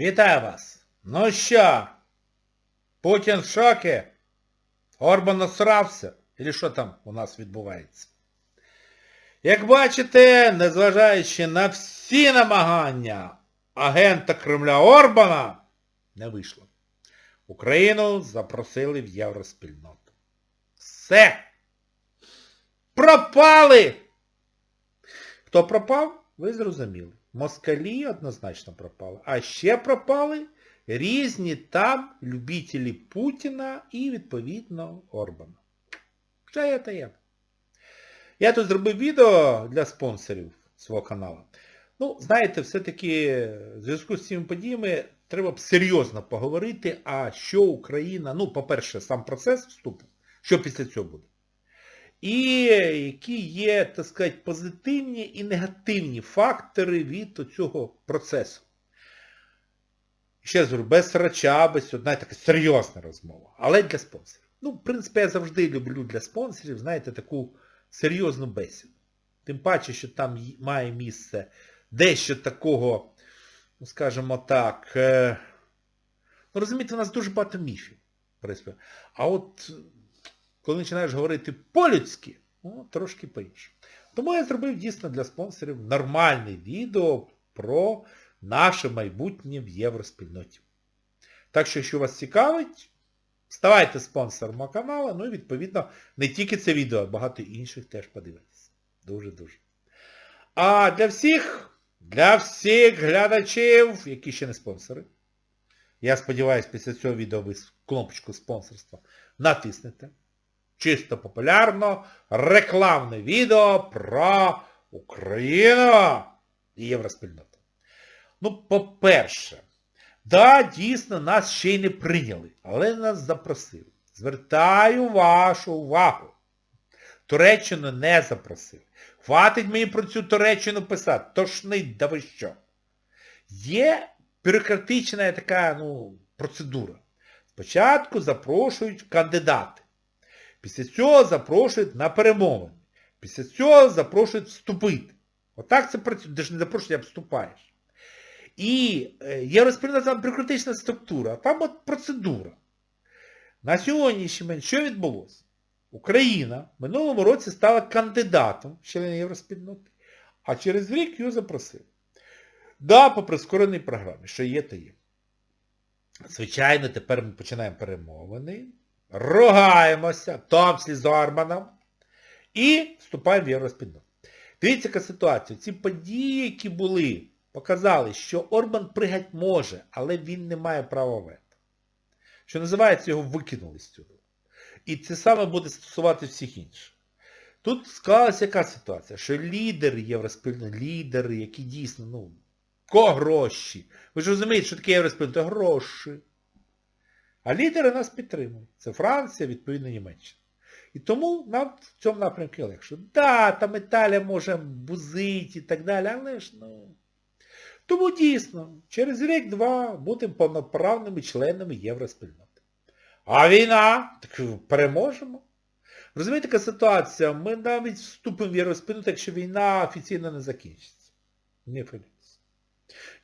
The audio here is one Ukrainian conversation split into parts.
Вітаю вас! Ну що? Путін в шокі? Орбан насрався? Или що там у нас відбувається? Як бачите, незважаючи на всі намагання агента Кремля Орбана, не вийшло. Україну запросили в євроспільноту. Все! Пропали! Хто пропав, ви зрозуміли. Москалі однозначно пропали. А ще пропали різні там любителі Путіна і, відповідно, Орбана. Що є та є. Я тут зробив відео для спонсорів свого каналу. Ну, знаєте, все-таки в зв'язку з цими подіями треба б серйозно поговорити, а що Україна, ну, по-перше, сам процес вступу, що після цього буде. І які є, так сказати, позитивні і негативні фактори від цього процесу. Ще раз говорю, без срача, без одна така серйозна розмова. Але для спонсорів. Ну, в принципі, я завжди люблю для спонсорів, знаєте, таку серйозну бесіду. Тим паче, що там має місце дещо такого, ну, скажімо так, е... ну, розумієте, у нас дуже багато міфів. А от коли починаєш говорити по-людськи, ну, трошки по-іншому. Тому я зробив дійсно для спонсорів нормальне відео про наше майбутнє в євроспільноті. Так що, якщо вас цікавить, ставайте спонсором каналу, ну і відповідно не тільки це відео, а багато інших теж подивитися. Дуже-дуже. А для всіх, для всіх глядачів, які ще не спонсори, я сподіваюся, після цього відео ви кнопочку спонсорства натиснете. Чисто популярно, рекламне відео про Україну і євроспільноту. Ну, по-перше, да, дійсно, нас ще й не прийняли, але нас запросили. Звертаю вашу увагу. Туреччину не запросили. Хватить мені про цю Туреччину писати. Тошний, да ви що. Є бюрократична така ну, процедура. Спочатку запрошують кандидати. Після цього запрошують на перемовини. Після цього запрошують вступити. Отак це працює. Ти ж не запрошують, а вступаєш. І е, є розприйнята бюрократична структура, а там от процедура. На сьогоднішній момент що відбулося? Україна в минулому році стала кандидатом в члени Євроспільноти, а через рік її запросили. Да, по прискореній програмі, що є, то є. Звичайно, тепер ми починаємо перемовини, ругаємося, в тому числі з Орбаном, і вступаємо в Євроспільноту. Дивіться, яка ситуація. Ці події, які були, показали, що Орбан пригать може, але він не має права вето. Що називається, його викинули з цього. І це саме буде стосувати всіх інших. Тут склалася яка ситуація, що лідери євроспільноти, лідери, які дійсно, ну, ко гроші. Ви ж розумієте, що таке євроспільнота? Гроші. А лідери нас підтримують. Це Франція, відповідно Німеччина. І тому нам в цьому напрямку легше. Да, там Італія може бузить і так далі, але ж, ну... Тому дійсно, через рік-два будемо повноправними членами євроспільноти. А війна? Так переможемо. Розумієте, така ситуація? Ми навіть вступимо в євроспільноту, якщо війна офіційно не закінчиться. Не філіться.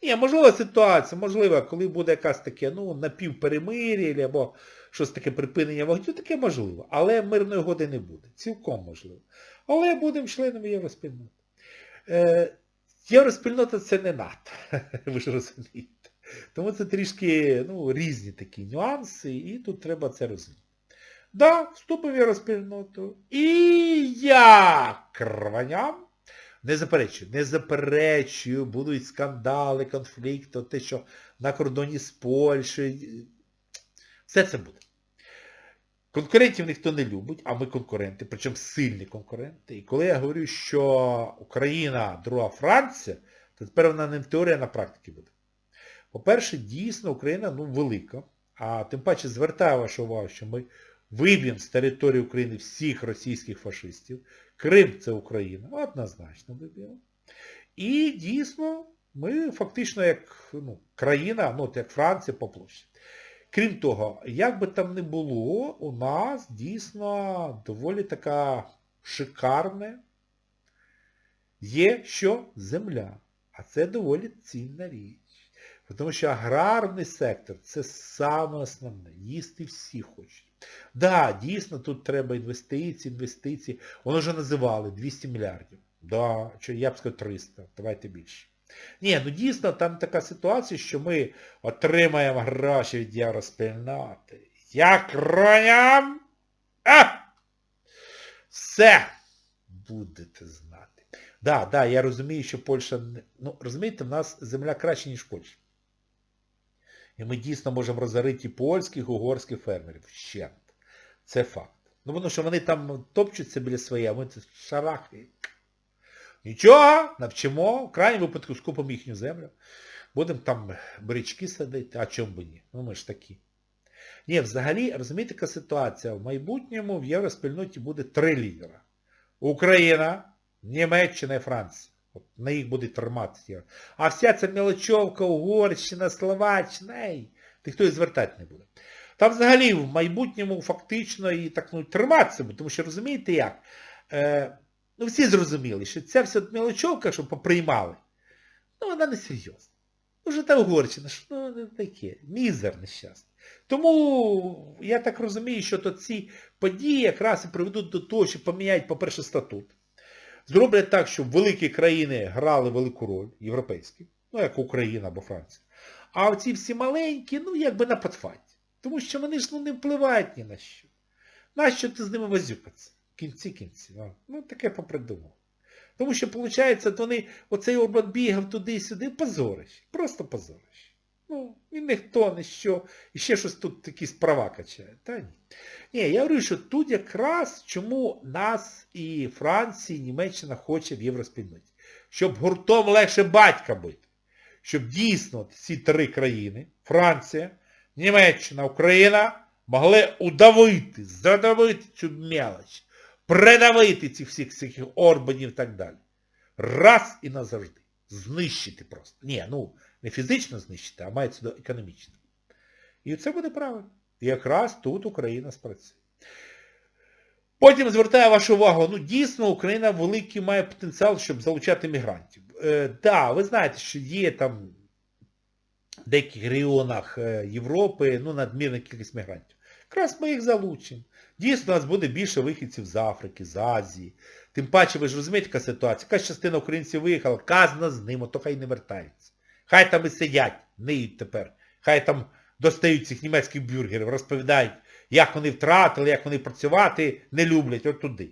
Ні, можлива ситуація, можливо, коли буде якась таке, ну, напівперемир'я, або щось таке припинення вогню, таке можливо. Але мирної угоди не буде. Цілком можливо. Але будемо членами євроспільноти. Е, євроспільнота це не НАТО, ви ж розумієте. Тому це трішки ну, різні такі нюанси, і тут треба це розуміти. Да, вступив в євроспільноту. І я крваням не заперечую, не заперечую, будуть скандали, конфлікти, те, що на кордоні з Польщею. Все це буде. Конкурентів ніхто не любить, а ми конкуренти, причому сильні конкуренти. І коли я говорю, що Україна друга Франція, то тепер вона не в теорії, а на практиці буде. По-перше, дійсно Україна ну, велика, а тим паче звертаю вашу увагу, що ми виб'ємо з території України всіх російських фашистів. Крим це Україна, однозначно виб'ємо. І дійсно, ми фактично як ну, країна, ну, як Франція по площі. Крім того, як би там не було, у нас дійсно доволі така шикарна є що земля. А це доволі цінна річ. Тому що аграрний сектор це саме основне. Їсти всі хочуть. Так, да, дійсно, тут треба інвестиції, інвестиції. Воно вже називали 200 мільярдів. Да, я б сказав 300, давайте більше. Ні, ну дійсно там така ситуація, що ми отримаємо гроші від євроспільноти. Як роням? А! Все будете знати. Да, да, я розумію, що Польща... Ну, розумієте, в нас земля краще, ніж Польща. І ми дійсно можемо розорити і польських, угорських фермерів. Вщент. Це факт. Ну, тому що вони там топчуться біля своє, а ми це шарахи. Нічого, навчимо, в крайньому випадку скупимо їхню землю. Будемо там брички садити, а чому би ні? Ну ми ж такі. Ні, взагалі, розумієте, яка ситуація? В майбутньому в євроспільноті буде три лідера. Україна, Німеччина і Франція. На їх буде триматися. А вся ця мелочовка, Угорщина, Словаччина, ей, ніхто і звертати не буде. Там взагалі в майбутньому фактично і так ну, триматися буде, тому що розумієте як? Е, ну всі зрозуміли, що ця вся мелочовка, що поприймали, ну вона не серйозна. Уже та Угорщина, що ну, не таке, мізер нещасний. Тому я так розумію, що то ці події якраз і приведуть до того, що поміняють, по-перше, статут. Зроблять так, щоб великі країни грали велику роль, європейські, ну як Україна або Франція. А оці всі маленькі, ну якби на подфаті. Тому що вони ж ну, не впливають ні на що. Нащо ти з ними возюкатися? В кінці кінців. Ну таке попридумав. Тому що, виходить, вони, оцей Орбан бігав туди-сюди, позорище. Просто позорище. Ну, і ніхто, не що, і ще щось тут якісь права качає. Та ні. Ні, я говорю, що тут якраз чому нас і Франція, і Німеччина хоче в євроспільноті. Щоб гуртом легше батька бити. Щоб дійсно ці три країни, Франція, Німеччина, Україна, могли удавити, задавити цю мелоч, придавити цих всіх всіх Орбанів і так далі. Раз і назавжди. Знищити просто. Ні, ну, не фізично знищити, а мається до економічно. І це буде правильно. Якраз тут Україна спрацює. Потім звертаю вашу увагу, ну дійсно Україна великий має потенціал, щоб залучати мігрантів. Е, да, ви знаєте, що є там в деяких регіонах е, Європи, ну, надмірна кількість мігрантів. Якраз ми їх залучимо. Дійсно, у нас буде більше вихідців з Африки, з Азії. Тим паче, ви ж розумієте, яка ситуація. Якась частина українців виїхала, казна з ним, то хай не вертаються. Хай там і сидять, ниють тепер. Хай там достають цих німецьких бюргерів, розповідають, як вони втратили, як вони працювати не люблять, от туди.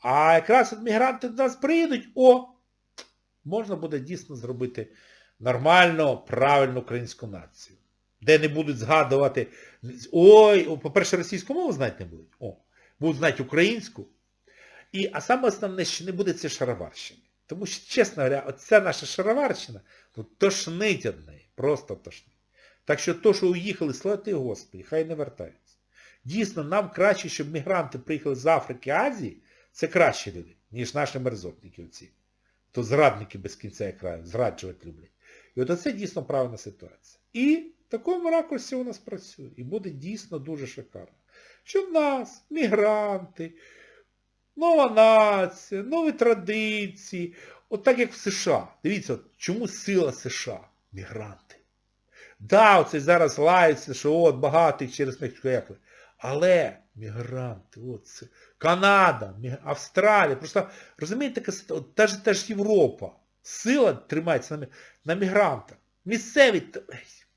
А якраз мігранти до нас приїдуть, о, можна буде дійсно зробити нормально, правильну українську націю. Де не будуть згадувати, ой, по-перше, російську мову знати не будуть. О, будуть знати українську. І, а саме основне, що не буде це шароварщини. Тому що, чесно говоря, оця наша шароварщина, ну, тошнить од неї, просто тошнить. Так що то, що уїхали, слати Господи, хай не вертаються. Дійсно, нам краще, щоб мігранти приїхали з Африки, Азії, це кращі люди, ніж наші мерзотники оці. То зрадники без кінця і краю, зраджувати люблять. І от це дійсно правильна ситуація. І в такому ракурсі у нас працює. І буде дійсно дуже шикарно. Що в нас, мігранти, нова нація, нові традиції. От так як в США. Дивіться, от чому сила США? Мігранти. Да, оце зараз лаються, що от багатих через як. Але мігранти, от це. Канада, Австралія. Просто, розумієте, така та ж, та ж Європа. Сила тримається на, на мігрантах. Місцеві,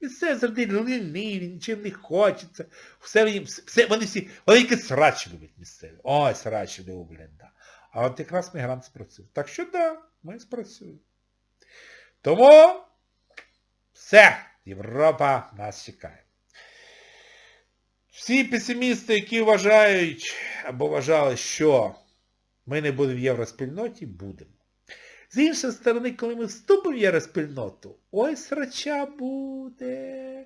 місцеві завжди ліниві, нічим не хочеться. Все, все, вони всі, вони тільки срач люблять місцеві. Ой, срач люблять, да. А от якраз мігрант спрацює. Так що да, ми спрацюємо. Тому все, Європа нас чекає. Всі песимісти, які вважають або вважали, що ми не будемо в євроспільноті, будемо. З іншої сторони, коли ми вступимо в євроспільноту, ой, срача буде.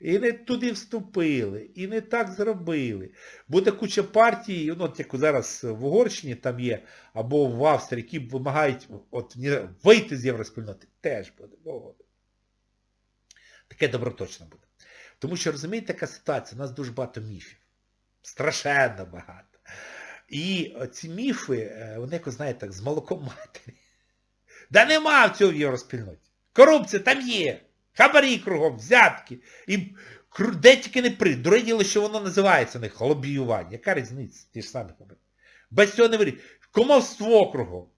І не туди вступили, і не так зробили. Буде куча партій, ну, от як зараз в Угорщині там є, або в Австрії, які вимагають от, вийти з євроспільноти. Теж буде. буде. Таке добро точно буде. Тому що, розумієте, така ситуація, у нас дуже багато міфів. Страшенно багато. І ці міфи, е, вони, як ви знаєте, так, з молоком матері. Да нема в цього в євроспільноті. Корупція там є. Хабарі кругом, взятки. І де тільки не при. Друге діло, що воно називається не лобіювання. Яка різниця? Ті ж самі хабарі. Без цього не вирі. Комовство кругом.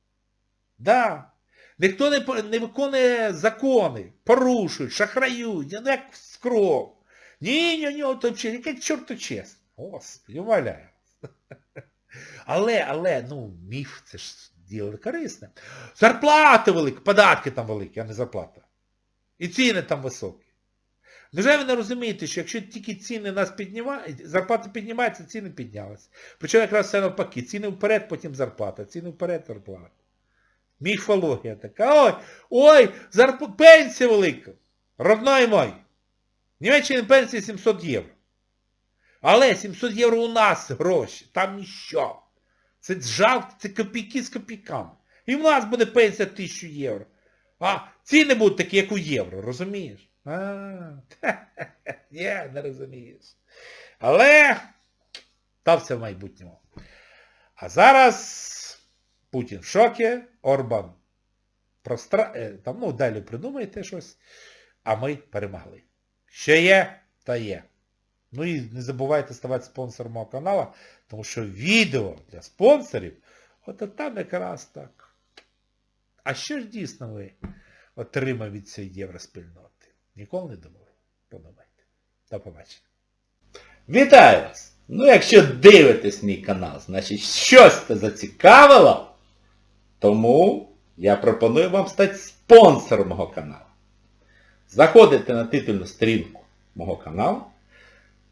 Да. Ніхто не, не виконує закони, порушують, шахраюють, ну як скров. Ні, ні, ні, то взагалі, як чорто чесно. Господи, умоляю. Але, але, ну, міф, це ж діло корисне. Зарплати великі, податки там великі, а не зарплата. І ціни там високі. Невже ви не розумієте, що якщо тільки ціни нас піднімають, зарплата піднімається, ціни піднялися. Причому якраз все навпаки. Ціни вперед, потім зарплата. Ціни вперед, зарплата. Міфологія така. Ой, ой, зарп... пенсія велика. Родной мой. В Німеччині пенсія 700 євро. Але 700 євро у нас гроші, там ніщо. Це жалко, це копійки з копійками. І в нас буде пенсія 1000 євро. А ціни будуть такі, як у євро, розумієш? А, ні, не розумієш. Але там все в майбутньому. А зараз Путін в шокі, Орбан простра... е, там, ну, далі придумайте щось, а ми перемогли. Що є, то є. Ну і не забувайте ставати спонсором мого каналу, тому що відео для спонсорів, от там якраз так. А що ж дійсно ви отримаєте від цієї євроспільноти? Ніколи не думали? Подумайте. До побачення. Вітаю вас! Ну, якщо дивитесь мій канал, значить щось це зацікавило, тому я пропоную вам стати спонсором мого каналу. Заходите на титульну сторінку мого каналу,